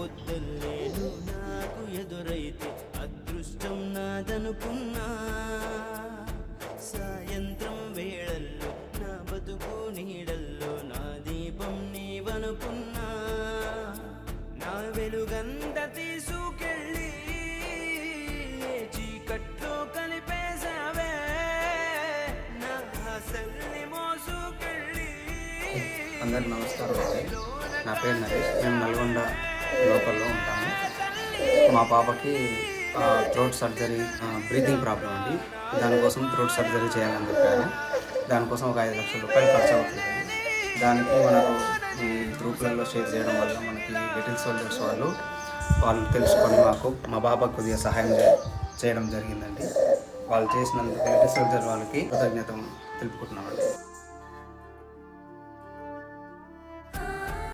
పొద్దుల్లేను నాకు ఎదురైతే అదృష్టం నాదనుకున్నా. సాయంత్రం వేళల్లో నా బతుకు నీడల్లో నా దీపం నీవనుకున్నా. నా వెలుగంత తీసుకెళ్ళి చీకట్లో కలిపేశావే. నా ఆశల్ని మోసుకెళ్ళి అందరు నమస్కారం నా పేరు నరేష్ నేను నల్గొండ మా పాపకి థ్రోట్ సర్జరీ బ్రీతింగ్ ప్రాబ్లం అండి. దానికోసం థ్రోట్ సర్జరీ చేయాలని చెప్పాను. దానికోసం ఒక ఐదు లక్షల రూపాయలు ఖర్చు అవుతుంది. దానికి మనకు ఈ గ్రూపులలో షేర్ చేయడం వల్ల మనకి లిటిల్ సోల్జర్స్ వాళ్ళు వాళ్ళు తెలుసుకొని మాకు మా బాబాకు కొద్దిగా సహాయం చేయడం జరిగిందండి. వాళ్ళు చేసినందుకు లిటిల్ సోల్జర్ వాళ్ళకి కృతజ్ఞత తెలుపుకుంటున్నామండి.